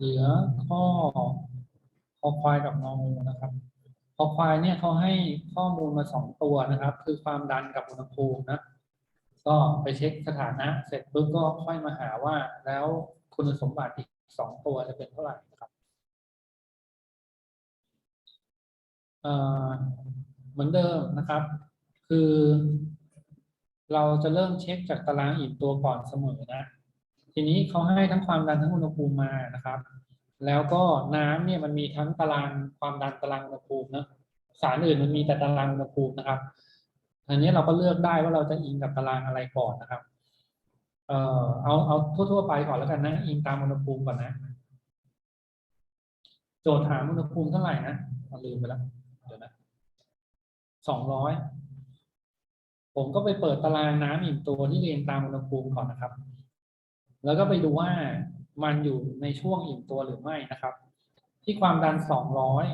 เหลือข้อคอควายกับงองูนะครับคอควายเนี่ยเขาให้ข้อมูลมาสองตัวนะครับ คือความดันกับอุณหภูมินะก็ไปเช็คสถานะ เสร็จปุ๊บก็ค่อยมาหาว่า แล้วคุณสมบัติอีกสองตัวจะเป็นเท่าไหร่นะครับเอ่อเหมือนเดิมนะครับ คือ เราจะเริ่มเช็คจากตารางอิ่มตัวก่อนเสมอนะ ทีนี้เขาให้ทั้งความดันทั้งอุณหภูมิมานะครับ แล้วก็น้ำเนี่ยมันมีทั้งตารางความดันตารางอุณหภูมินะสารอื่นมันมีแต่ตารางอุณหภูมินะครับอันนี้เราก็เลือกได้ว่าเราจะอิงกับตารางอะไรก่อนนะครับ เอ่อเอาเอาทั่วๆไปก่อนแล้วกันนะ อิงตามอุณหภูมิก่อนนะ โจทย์ถามอุณหภูมิเท่าไหร่นะเราลืมไปแล้วเดี๋ยวนะสองร้อยผมก็ไปเปิดตารางน้ำอิ่มตัวที่เรียงตามอุณหภูมิก่อนนะครับ แล้วก็ไปดูว่ามันอยู่ในช่วงอิ่มตัวหรือไม่นะครับ ที่ความดันสองร้อย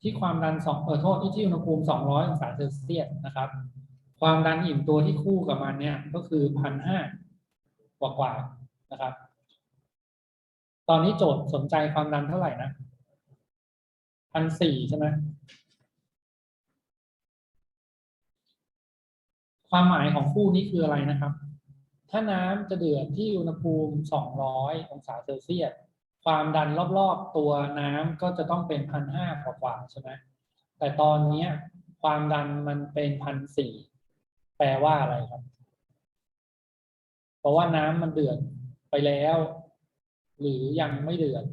ที่ความดันสองเออโทษที่ที่อุณหภูมิสองร้อยองศาเซลเซียสนะครับ ความดันอิ่มตัวที่คู่กับมันเนี่ยก็คือพันห้ากว่ากว่าๆนะครับ ตอนนี้โจทย์สนใจความดันเท่าไหร่นะพันสี่ใช่ไหม ความหมายของคู่นี้คืออะไรนะครับ ถ้าน้ำจะเดือดที่อุณหภูมิ 200 องศาเซลเซียส ความดันรอบๆ ตัวน้ำก็จะต้องเป็นพันห้ากว่าใช่ไหมแต่ตอนเนี้ยความดันมันเป็นพันสี่แปลว่าอะไรครับ เพราะว่าน้ำมันเดือดไปแล้ว หรือยังไม่เดือด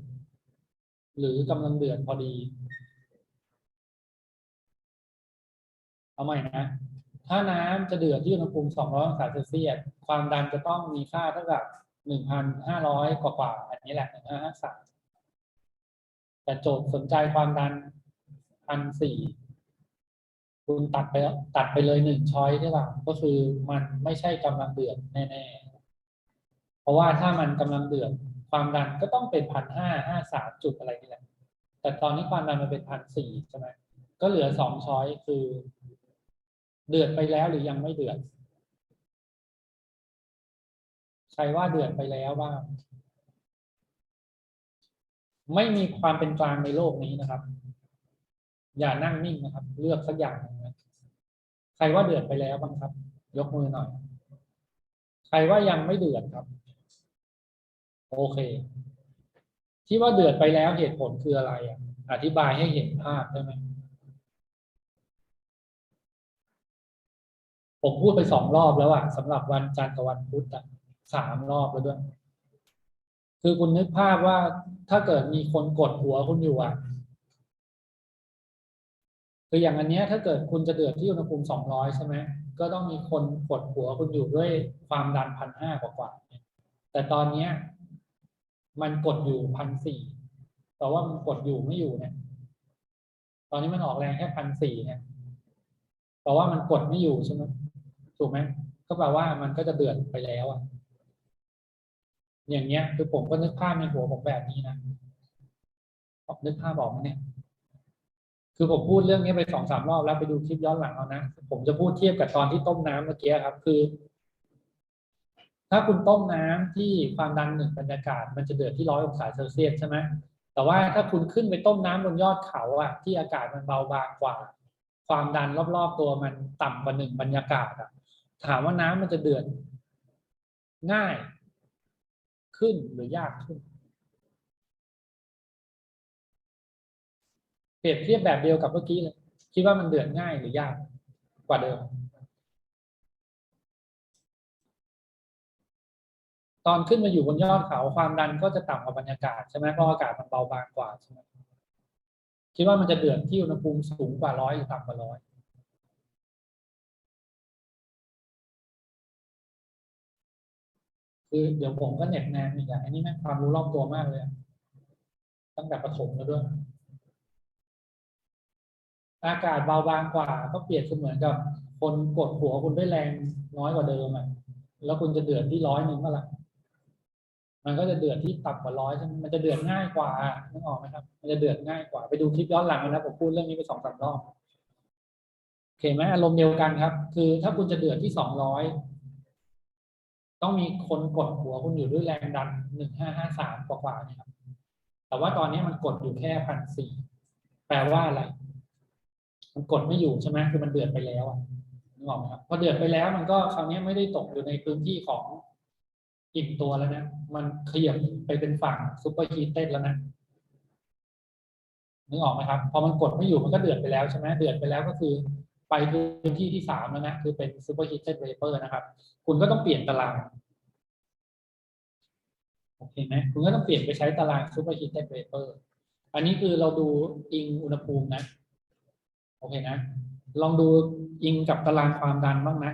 หรือกำลังเดือดพอดี เอาใหม่นะ ถ้าน้ำจะเดือดที่อุณหภูมิ 200 องศาเซลเซียส ความดันจะต้องมีค่าเท่ากับ 1,500 กว่ากว่าๆอันนี้แหละ 1,553 แต่โจทย์สนใจความดัน 1,400 คุณตัดไปตัดไปเลยหนึ่งช้อยใช่ป่ะก็คือมันไม่ใช่กำลังเดือดแน่ๆ เพราะว่าถ้ามันกำลังเดือดความดันก็ต้องเป็น 1,553 จุดอะไรนี่แหละ แต่ตอนนี้ความดันมันเป็น 1,400 ใช่ไหม ก็เหลือสองช้อยคือ เดือดไปแล้วหรือยังไม่เดือด ใครว่าเดือดไปแล้วบ้างไม่มีความเป็นกลางในโลกนี้นะครับ อย่านั่งนิ่งนะครับ เลือกสักอย่างหนึ่งนะใครว่าเดือดไปแล้วบ้างครับ ยกมือหน่อย ใครว่ายังไม่เดือดครับ โอเค ที่ว่าเดือดไปแล้วเหตุผลคืออะไรอะ อธิบายให้เห็นภาพได้ไหม ผมพูดไปสองรอบแล้วอะสำหรับวันจันทร์กับวันพุธอะสามรอบแล้วด้วย คือคุณนึกภาพว่าถ้าเกิดมีคนกดหัวคุณอยู่อะคืออย่างอันเนี้ยถ้าเกิดคุณจะเดือดที่อุณหภูมิสองร้อยใช่ไหมก็ต้องมีคนกดหัวคุณอยู่ด้วยความดันพันห้ากว่าๆแต่ตอนเนี้ย มันกดอยู่พันสี่แต่ว่ามันกดอยู่ไม่อยู่เนี่ย ตอนนี้มันออกแรงแค่พันสี่เนี่ยเพราะว่ามันกดไม่อยู่ใช่ไหม ถูกไหมก็แปลว่ามันก็จะเดือดไปแล้วอะอย่างเงี้ยคือผมก็นึกภาพในหัวผมแบบนี้นะนึกภาพออกไหมเนี่ย คือผมพูดเรื่องนี้ไปสองสามรอบแล้วไปดูคลิปย้อนหลังเอานะ ผมจะพูดเทียบกับตอนที่ต้มน้ำเมื่อกี้ครับ คือ ถ้าคุณต้มน้ำที่ความดันหนึ่งบรรยากาศ มันจะเดือดที่ร้อยองศาเซลเซียสใช่ไหมแต่ว่าถ้าคุณขึ้นไปต้มน้ำบนยอดเขาอะที่อากาศมันเบาบางกว่า ความดันรอบๆตัวมันต่ำกว่าหนึ่งบรรยากาศอะ ถามว่าน้ำมันจะเดือดง่ายขึ้นหรือยากขึ้น เปรียบเทียบแบบเดียวกับเมื่อกี้เลยคิดว่ามันเดือดง่ายหรือยากกว่าเดิม ตอนขึ้นมาอยู่บนยอดเขาความดันก็จะต่ำกว่าบรรยากาศใช่ไหมเพราะอากาศมันเบาบางกว่าใช่ไหมคิดว่ามันจะเดือดที่อุณหภูมิสูงกว่าร้อยหรือต่ำกว่าร้อย คือเดี๋ยวผมก็เหน็บแนมอีกอย่างอันนี้แม่งความรู้รอบตัวมากเลย ตั้งแต่ประถมแล้วด้วย อากาศเบาบางกว่า ก็เปรียบเสมือนกับ คนกดหัวคุณด้วยแรงน้อยกว่าเดิมอะแล้วคุณจะเดือดที่ร้อยหนึ่งเมื่อไหร่มันก็จะเดือดที่ต่ำกว่าร้อยใช่ไหมมันจะเดือดง่ายกว่านึกออกไหมครับ มันจะเดือดง่ายกว่า ไปดูคลิปย้อนหลังนะผมพูดเรื่องนี้ไปสองสามรอบโอเคไหมอารมณ์เดียวกันครับ คือถ้าคุณจะเดือดที่สองร้อย ต้องมีคนกดหัวคุณอยู่ด้วยแรงดันหนึ่งห้าห้าสามกว่าๆนี่ครับ แต่ว่าตอนนี้มันกดอยู่แค่พันสี่แปลว่าอะไร มันกดไม่อยู่ใช่ไหมคือมันเดือดไปแล้วอะนึกออกไหมครับพอเดือดไปแล้วมันก็คราวนี้ไม่ได้ตกอยู่ในพื้นที่ของอิ่มตัวแล้วนะ มันขยับไปเป็นฝั่งซูเปอร์ฮีเต็ดแล้วนะนึกออกไหมครับ พอมันกดไม่อยู่มันก็เดือดไปแล้วใช่ไหมเดือดไปแล้วก็คือ ไปพื้นที่ที่สามแล้วนะ คือเป็นซูเปอร์ฮีทเต็ดเวเปอร์นะครับ คุณก็ต้องเปลี่ยนตารางโอเคไหมคุณก็ต้องเปลี่ยนไปใช้ตาราง super heated vapor อันนี้คือเราดูอิงอุณหภูมินะ โอเคนะ ลองดูอิงกับตารางความดันบ้างนะ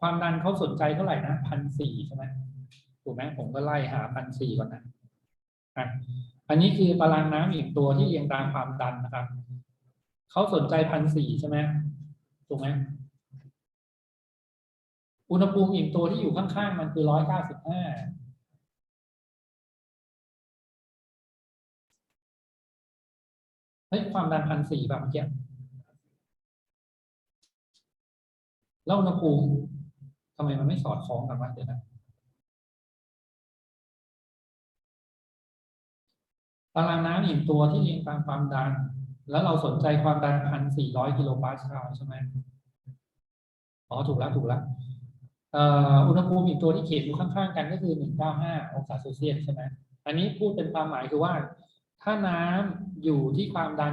ความดันเขาสนใจเท่าไหร่นะพันสี่ใช่ไหมถูกไหมผมก็ไล่หาพันสี่ก่อนนะอะอันนี้คือตารางน้ำอีกตัวที่เรียงตามความดันนะครับ เขาสนใจพันสี่ใช่ไหมถูกไหมอุณหภูมิอีกตัวที่อยู่ข้างๆ มันคือร้อยเก้าสิบห้าเฮ้ยความดันพันสี่แบบเมื่อกี้แล้วอุณหภูมิทำไมมันไม่สอดคล้องกันวะเดี๋ยวนะตารางน้ำอีกตัวที่เรียงตามความดัน แล้วเราสนใจความดันพันสี่ร้อยกิโลปาสคาลใช่ไหมอ๋อถูกแล้วถูกแล้วอ,อ,อุณหภูมิอีกตัวที่เขียนอยู่ข้างๆกันก็คือ195องศาเซลเซียสใช่ไหมอันนี้พูดเป็นความหมายคือว่า ถ้าน้ำอยู่ที่ความดัน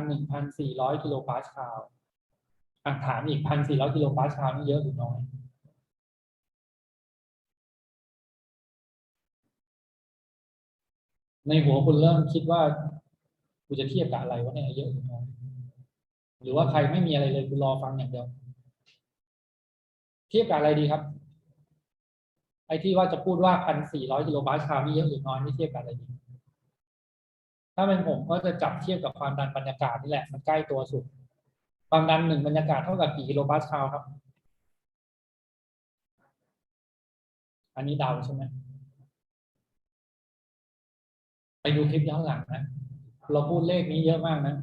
1,400กิโลปาสคาลถามอีก1,400กิโลปาสคาลนี่เยอะหรือน้อยในหัวคุณเริ่มคิดว่า กูจะเทียบกับอะไรวะเนี่ยเยอะหรือน้อยหรือว่าใครไม่มีอะไรเลยคุณรอฟังอย่างเดียว เทียบกับอะไรดีครับ ไอ้ที่ว่าจะพูดว่าพันสี่ร้อยกิโลบาสคาร์นี่เยอะหรือน้อยนี่เทียบกับอะไรดี ถ้าเป็นผมก็จะจับเทียบกับความดันบรรยากาศนี่แหละมันใกล้ตัวสุด ความดันหนึ่งบรรยากาศเท่ากับกี่กิโลบาสคาครับ อันนี้เดาใช่ไหมไปดูคลิปย้อนหลังนะ เราพูดเลขนี้เยอะมากนะ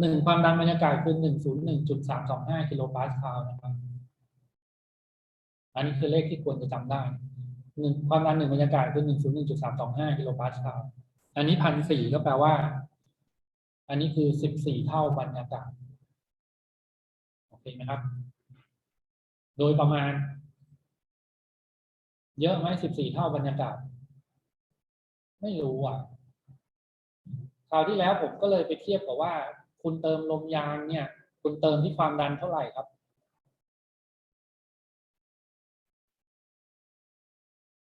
หนึ่งความดันบรรยากาศคือหนึ่งศูนย์หนึ่งจุดสามสองห้ากิโลปาสคาลนะครับอันนี้คือเลขที่ควรจะจำได้หนึ่งความดันหนึ่งบรรยากาศคือหนึ่งศูนย์หนึ่งจุดสามสองห้ากิโลปาสคาลอันนี้พันสี่ก็แปลว่า อันนี้คือสิบสี่เท่าบรรยากาศโอเคไหมครับ โดยประมาณ เยอะไหมสิบสี่เท่าบรรยากาศ ไม่รู้อะ คราวที่แล้วผมก็เลยไปเทียบกับว่า คุณเติมลมยางเนี่ย คุณเติมที่ความดันเท่าไหร่ครับ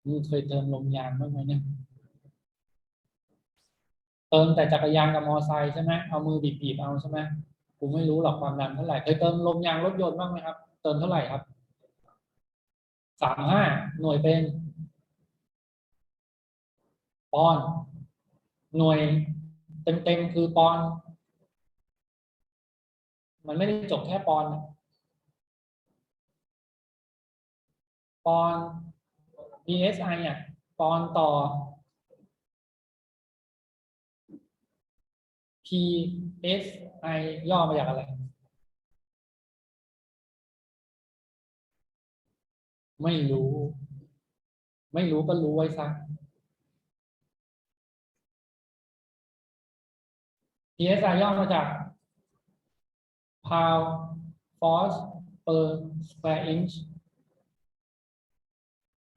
มึงเคยเติมลมยางบ้างไหมเนี่ยเติมแต่จักรยานกับมอไซค์ใช่ไหมเอามือบีบๆเอาใช่ไหมกูไม่รู้หรอกความดันเท่าไหร่เคยเติมลมยางรถยนต์บ้างไหมครับ เติมเท่าไหร่ครับสามห้าหน่วยเป็นปอน หน่วย เต็มๆคือปอน มันไม่ได้จบแค่ปอน ปอนด์ PSI อะปอนต่อ PSI ย่อมาจากอะไร ไม่รู้ ไม่รู้ก็รู้ไว้ซะ PSI ย่อมาจาก pound force per square inch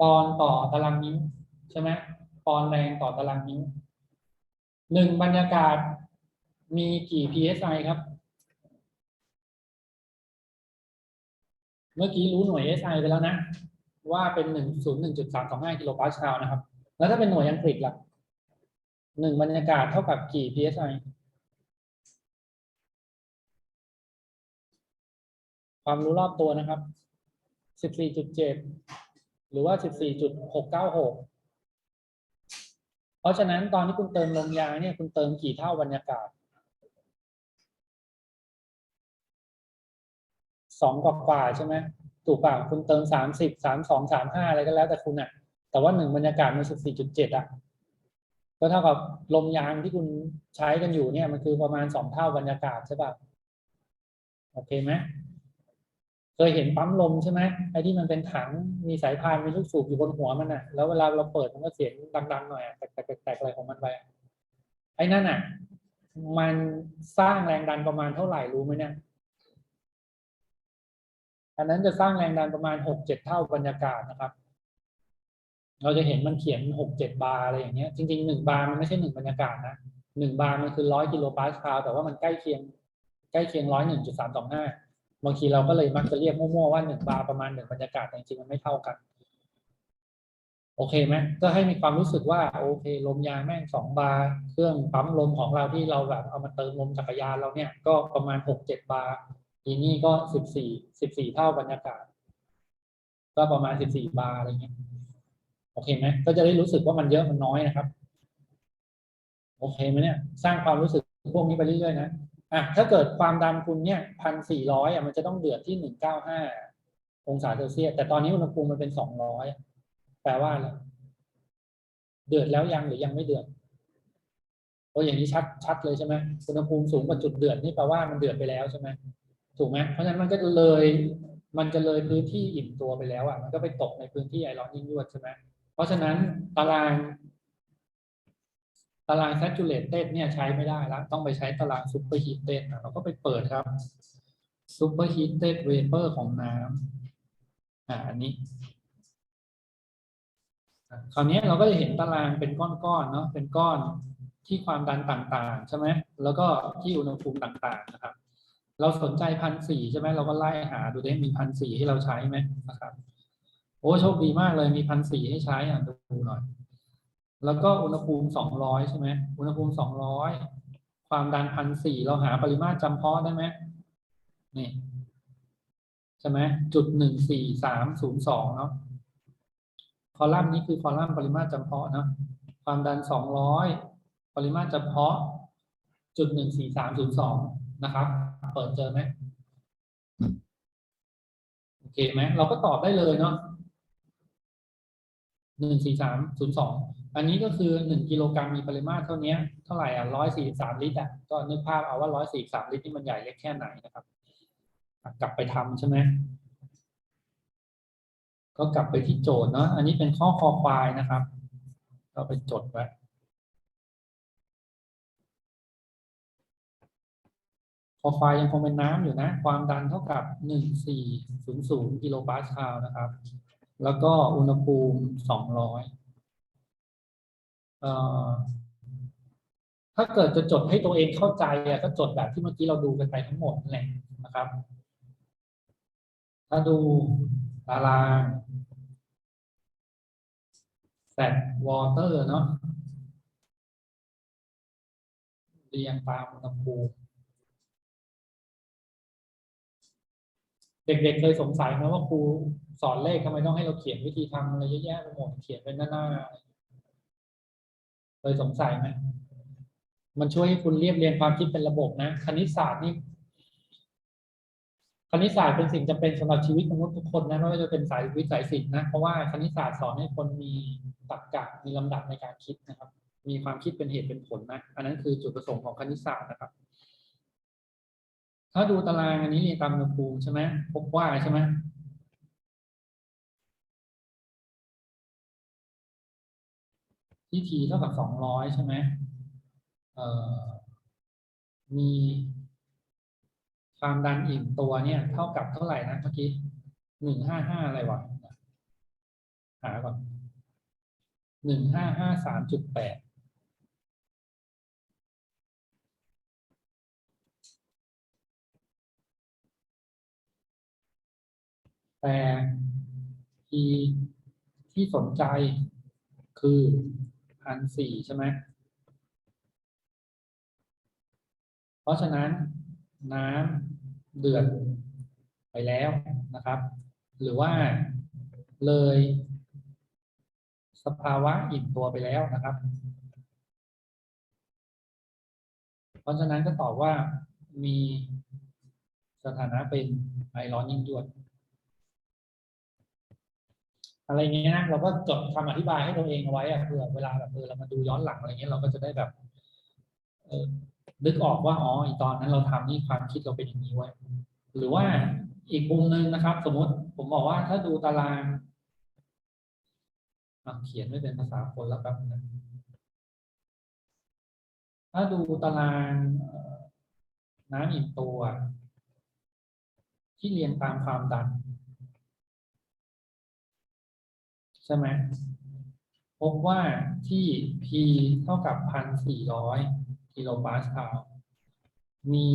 ปอนด์ต่อตารางนิ้วใช่ไหมปอนด์แรงต่อตารางนิ้วหนึ่งบรรยากาศมีกี่ psi ครับ เมื่อกี้รู้หน่วย SI ไปแล้วนะ ว่าเป็นหนึ่งศูนย์หนึ่งจุดสามสองห้ากิโลปาสคาลนะครับ แล้วถ้าเป็นหน่วยอังกฤษล่ะหนึ่งบรรยากาศเท่ากับกี่ psi ความรู้รอบตัวนะครับสิบสี่จุดเจ็ดหรือว่า 14.696 เพราะฉะนั้นตอนที่คุณเติมลมยางเนี่ยคุณเติมกี่เท่าบรรยากาศ สองกว่าๆใช่ไหมถูกป่ะคุณเติมสามสิบสามสองสามห้าอะไรก็แล้วแต่คุณอะ แต่ว่าหนึ่งบรรยากาศมันสิบสี่จุดเจ็ดอะก็เท่ากับลมยางที่คุณใช้กันอยู่เนี่ยมันคือประมาณสองเท่าบรรยากาศใช่ป่ะโอเคไหม เคยเห็นปั๊มลมใช่ไหมไอ้ที่มันเป็นถังมีสายพานมีลูกสูบอยู่บนหัวมันอะ แล้วเวลาเราเปิดมันก็เสียงดังๆหน่อยแตกๆแตกอะไรของมันไปไอ้นั่นอะ มันสร้างแรงดันประมาณเท่าไหร่รู้ไหมเนี่ยอันนั้นจะสร้างแรงดันประมาณหกเจ็ดเท่าบรรยากาศนะครับ เราจะเห็นมันเขียนหกเจ็ดบาร์อะไรอย่างเงี้ย จริงๆหนึ่งบาร์มันไม่ใช่หนึ่งบรรยากาศนะหนึ่งบาร์มันคือร้อยกิโลปาสคาลแต่ว่ามันใกล้เคียง ใกล้เคียงร้อยหนึ่งจุดสามสองห้า บางทีเราก็เลยมักจะเรียกมั่วๆว่าหนึ่งบาร์ประมาณหนึ่งบรรยากาศแต่จริงๆมันไม่เท่ากัน โอเคไหมก็ให้มีความรู้สึกว่าโอเค ลมยางแม่งสองบาร์เครื่องปั๊มลมของเราที่เราแบบเอามาเติมลมจักรยานเราเนี่ย ก็ประมาณหกเจ็ดบาร์ทีนี่ก็สิบสี่สิบสี่เท่าบรรยากาศ ก็ประมาณสิบสี่บาร์อะไรเงี้ยโอเคไหมก็จะได้รู้สึกว่ามันเยอะมันน้อยนะครับ โอเคไหมเนี่ย สร้างความรู้สึกพวกนี้ไปเรื่อยๆนะ อะถ้าเกิดความดันคุณเนี่ยพันสี่ร้อยอะมันจะต้องเดือดที่หนึ่งเก้าห้าองศาเซลเซียสแต่ตอนนี้อุณหภูมิมันเป็นสองร้อยแปลว่าอะไรเดือดแล้วยังหรือยังไม่เดือดโอ้อย่างนี้ชัดชัดเลยใช่ไหมอุณหภูมิสูงกว่าจุดเดือดนี่แปลว่ามันเดือดไปแล้วใช่ไหมถูกไหมเพราะฉะนั้นมันก็เลย มันจะเลยพื้นที่อิ่มตัวไปแล้วอะมันก็ไปตกในพื้นที่ไอร้อนยิ่งยวดใช่ไหมเพราะฉะนั้นตาราง ตาราง saturated เนี่ยใช้ไม่ได้แล้ว ต้องไปใช้ตาราง superheated นเราก็ไปเปิดครับ superheated vapor ของน้ำอ่าอันนี้คราวนี้เราก็จะเห็นตารางเป็นก้อนๆเนาะเป็นก้อนที่ความดันต่างๆใช่ไหมแล้วก็ที่อุณหภูมิต่างๆนะครับ เราสนใจพันสี่ใช่ไหมเราก็ไล่หาดูได้มีพันสี่ให้เราใช้ไหมนะครับ โอ้โชคดีมากเลยมีพันสี่ให้ใช้อะดูหน่อย แล้วก็อุณหภูมิสองร้อยใช่ไหมอุณหภูมิสองร้อยความดันพันสี่เราหาปริมาตรจำเพาะได้ไหมนี่ใช่ไหมจุดหนึ่งสี่สามศูนย์สองเนาะคอลัมน์นี้คือคอลัมน์ปริมาตรจำเพาะเนาะความดันสองร้อยปริมาตรจำเพาะ จุดหนึ่งสี่สามศูนย์สองนะครับ เปิดเจอไหมโอเคไหมเราก็ตอบได้เลยเนาะหนึ่งสี่สามศูนย์สอง อันนี้ก็คือหนึ่งกิโลกรัมมีปริมาตรเท่านี้เท่าไหร่อะร้อยสี่สามลิตรอะก็นึกภาพเอาว่าร้อยสี่สามลิตรนี่มันใหญ่เล็กแค่ไหนนะครับ กลับไปทำใช่ไหมก็กลับไปที่โจทย์เนาะอันนี้เป็นข้อคอควายนะครับ ก็ไปจดไว้คอควายยังคงเป็นน้ำอยู่นะ ความดันเท่ากับหนึ่งสี่ศูนย์ศูนย์กิโลปาสคาลนะครับ แล้วก็อุณหภูมิสองร้อย ถ้าเกิดจะจดให้ตัวเองเข้าใจอะก็จดแบบที่เมื่อกี้เราดูกันไปทั้งหมดนั่นแหละนะครับ ถ้าดูตารางแฟตวอเตอร์เนาะเรียงตามอุณหภูมิเด็กๆเคยสงสัยไหมว่าครูสอนเลขทำไมต้องให้เราเขียนวิธีทำอะไรเยอะแยะไปหมดเขียนเป็นหน้าๆ เคยสงสัยไหมมันช่วยให้คุณเรียบเรียงความคิดเป็นระบบนะ คณิตศาสตร์นี่คณิตศาสตร์เป็นสิ่งจำเป็นสำหรับชีวิตมนุษย์ทุกคนนะไม่ว่าจะเป็นสายวิทย์สายศิลป์นะเพราะว่าคณิตศาสตร์สอนให้คนมีตรรกะมีลำดับในการคิดนะครับ มีความคิดเป็นเหตุเป็นผลนะอันนั้นคือจุดประสงค์ของคณิตศาสตร์นะครับ ถ้าดูตารางอันนี้เรียงตามอุณหภูมิใช่ไหมพบว่าใช่ไหม ที่ทีเท่ากับสองร้อยใช่ไหมเอ่อมีความดันอิ่มตัวเนี่ย เท่ากับเท่าไหร่นะเมื่อกี้หนึ่งห้าห้าอะไรวะหาก่อนหนึ่งห้าห้าสามจุดแปดแต่ที่ที่สนใจคือ พันสี่ใช่ไหม เพราะฉะนั้นน้ำเดือดไปแล้วนะครับ หรือว่าเลย สภาวะอิ่มตัวไปแล้วนะครับ เพราะฉะนั้นก็ตอบว่ามีสถานะเป็นไอร้อนยิ่งยวด อะไรเงี้ยนะเราก็จดคำอธิบายให้ตัวเองเอาไว้อะเผื่อเวลาแบบเออเรามาดูย้อนหลังอะไรเงี้ยเราก็จะได้แบบเออนึกออกว่าอ๋ออีตอนนั้นเราทำนี่ความคิดเราเป็นอย่างนี้ไว้ หรือว่าอีกมุมหนึ่งนะครับ สมมติผมบอกว่าถ้าดูตารางเขียนไม่เป็นภาษาคนแล้วครับนึงถ้าดูตารางน้ำอิ่มตัว ที่เรียงตามความดัน ใช่ไหมพบว่าที่ P เท่ากับพันสี่ร้อยกิโลปาสคาลมี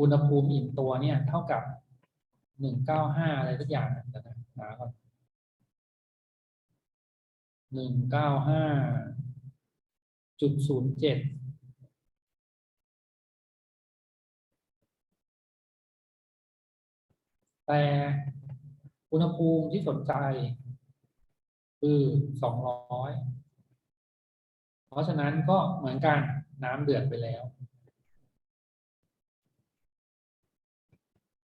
อุณหภูมิอิ่มตัวเนี่ยเท่ากับหนึ่งเก้าห้าอะไรสักอย่างนะนะหาก่อนหนึ่งเก้าห้าจุดศูนย์เจ็ดแต่อุณหภูมิที่สนใจ คือสองร้อยเพราะฉะนั้นก็เหมือนกันน้ำเดือดไปแล้ว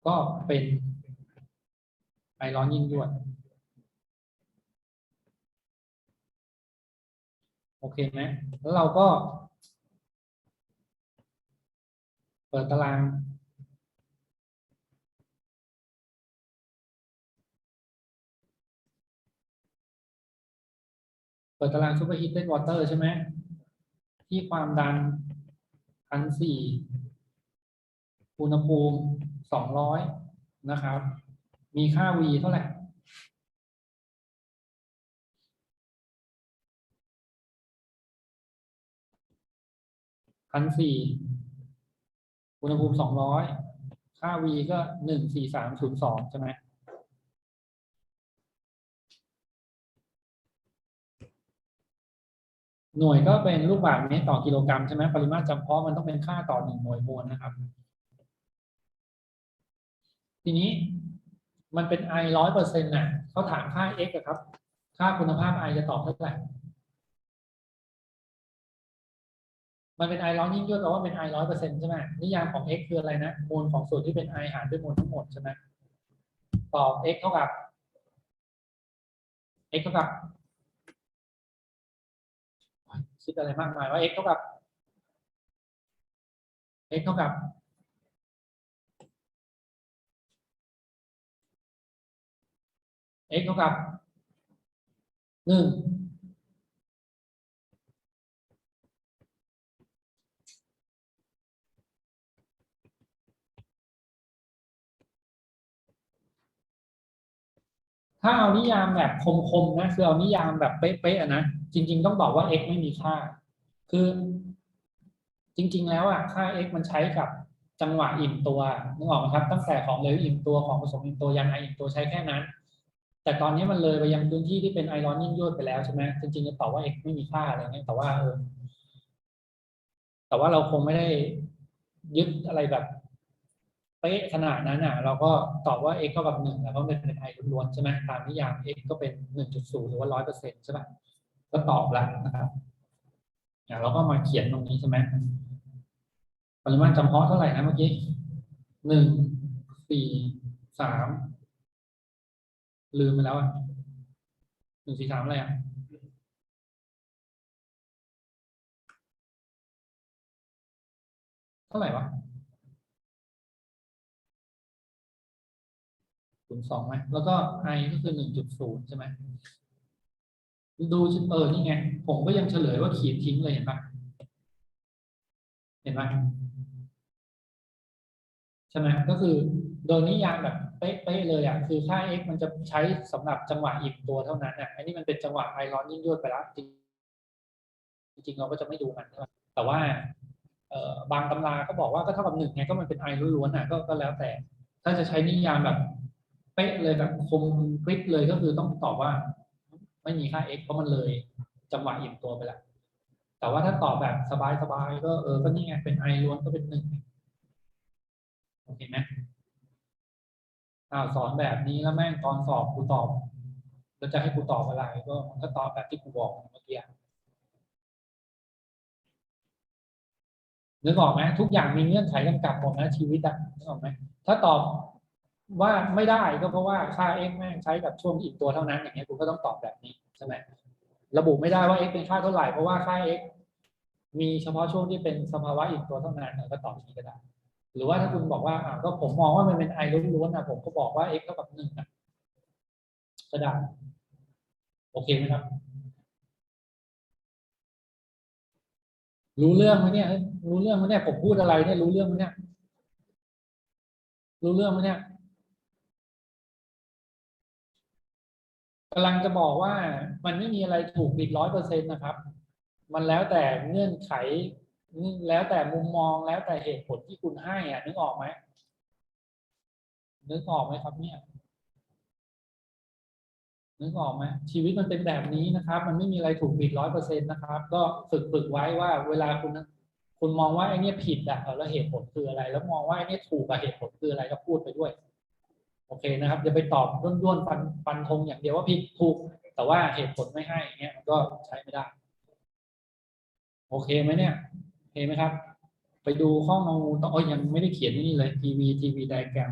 ก็เป็นไอร้อนยิ่งยวด โอเคไหมแล้วเราก็ เปิดตาราง เปิดตาราง superheated water ใช่ไหมที่ความดันพันสี่อุณหภูมิสองร้อยนะครับ มีค่า V เท่าไหร่พันสี่อุณหภูมิสองร้อยค่า V ก็หนึ่งสี่สามศูนย์สองใช่ไหม หน่วยก็เป็นลูกบาศก์เมตรต่อกิโลกรัมใช่ไหมปริมาตรจำเพาะมันต้องเป็นค่าต่อหนึ่งหน่วยมวลนะครับ ทีนี้มันเป็น I ร้อยเปอร์เซ็นต์น่ะเขาถามค่า x อะครับ ค่าคุณภาพ I จะตอบเท่าไหร่มันเป็น I ร้อยยิ่งยวดแปลว่าเป็น I ร้อยเปอร์เซ็นต์ใช่ไหมนิยามของ x คืออะไรนะมูลของส่วนที่เป็น I หารด้วยมูลทั้งหมดใช่ไหมตอบ x เท่ากับ x เท่ากับ คิดอะไรมากมายว่า x เท่ากับ x เท่ากับ x เท่ากับหนึ่ง ถ้าเอานิยามแบบคมๆนะคือเอานิยามแบบเป๊ะๆอะนะจริง ๆ ต้องบอกว่า x ไม่มีค่า คือ จริง ๆ แล้วอะค่า x มันใช้กับจังหวะอิ่มตัวนึกออกไหมครับ ตั้งแต่ของเหลวอิ่มตัวของผสมอิ่มตัวยันไออิ่มตัวใช้แค่นั้น แต่ตอนนี้มันเลยไปยังพื้นที่ที่เป็นไอร้อนยิ่งยวดไปแล้วใช่ไหมจริงๆจะตอบว่า x ไม่มีค่าอะไรเงี้ยแต่ว่าเออแต่ว่าเราคงไม่ได้ยึดอะไรแบบ เป๊ะขนาดนั้นอะเราก็ตอบว่า x เท่ากับหนึ่งแล้วก็เป็นเป็นไอล้วนๆใช่ไหมตามนิยาม x ก็เป็นหนึ่งจุดศูนย์หรือว่าร้อยเปอร์เซ็นต์ใช่ไหมก็ตอบแล้วนะครับอะเราก็มาเขียนตรงนี้ใช่ไหมปริมาณจำเพาะเท่าไหร่นะเมื่อกี้หนึ่งสี่สามลืมไปแล้วอะหนึ่งสี่สามอะไรอะเท่าไหร่วะ ศูนย์สองไหมแล้วก็ i ก็คือหนึ่งจุดศูนย์ใช่ไหมดูชิเออนี่ไง ผมก็ยังเฉลยว่าขีดทิ้งเลยเห็นปะเห็นปะใช่ไหมก็คือโดยนิยามแบบเป๊ะๆเลยอะคือค่า x มันจะใช้สำหรับจังหวะอิ่มตัวเท่านั้นอะอันนี้มันเป็นจังหวะไอร้อนยิ่งยวดไปแล้วจริงจริงๆเราก็จะไม่ดูมันใช่ไหมแต่ว่าเออบางตำราก็บอกว่าก็เท่ากับหนึ่งไงก็มันเป็นไอล้วนๆอะก็ก็แล้วแต่ ถ้าจะใช้นิยามแบบ ป๊ะเลยแบบคมกริบเลยก็คือต้องตอบว่า ไม่มีค่า x เพราะมันเลยจังหวะอิ่มตัวไปแล้วแต่ว่าถ้าตอบแบบสบายๆก็เออก็นี่ไงเป็น i ล้วนก็เป็นหนึ่งโอเคไหมอ้าวสอนแบบนี้แล้วแม่งตอนสอบกูตอบแล้วจะให้กูตอบอะไรก็มันก็ตอบแบบที่กูบอกเมื่อกี้นึกออกไหมทุกอย่างมีเงื่อนไขกำกับหมดนะชีวิตอะนึกออกไหมถ้าตอบ ว่าไม่ได้ก็เพราะว่าค่า x แม่งใช้กับช่วงอิ่มตัวเท่านั้นอย่างเงี้ยกูก็ต้องตอบแบบนี้ใช่ไหมระบุไม่ได้ว่า x เป็นค่าเท่าไหร่เพราะว่าค่า x มีเฉพาะช่วงที่เป็นสภาวะอิ่มตัวเท่านั้นก็ตอบนี้ก็ได้ หรือว่าถ้าคุณบอกว่าอ่าก็ผมมองว่ามันเป็นไอล้วนๆนะผมก็บอกว่า x เท่ากับหนึ่งอะก็ได้โอเคไหมครับ รู้เรื่องไหมเนี่ยเอ้ยรู้เรื่องไหมเนี่ยผมพูดอะไรเนี่ยรู้เรื่องไหมเนี่ยรู้เรื่องไหมเนี่ย กำลังจะบอกว่ามันไม่มีอะไรถูกผิดร้อยเปอร์เซ็นต์นะครับ มันแล้วแต่เงื่อนไข แล้วแต่มุมมองแล้วแต่เหตุผลที่คุณให้อะนึกออกไหมนึกออกไหมครับเนี่ยนึกออกไหมชีวิตมันเป็นแบบนี้นะครับ มันไม่มีอะไรถูกผิดร้อยเปอร์เซ็นต์นะครับ ก็ฝึกฝึกไว้ว่าเวลาคุณคุณมองว่าไอ้เนี่ยผิดอะแล้วเหตุผลคืออะไร แล้วมองว่าไอ้เนี่ยถูกกับเหตุผลคืออะไรก็พูดไปด้วย โอเคนะครับอย่าไปตอบด้วนๆฟันฟันธงอย่างเดียวว่าผิดถูก แต่ว่าเหตุผลไม่ให้อย่างเงี้ยมันก็ใช้ไม่ได้ โอเคไหมเนี่ยโอเคไหมครับ ไปดูข้อมูลต้องอ๋อยังไม่ได้เขียนนี่เลยทีวีทีวีไดแกรม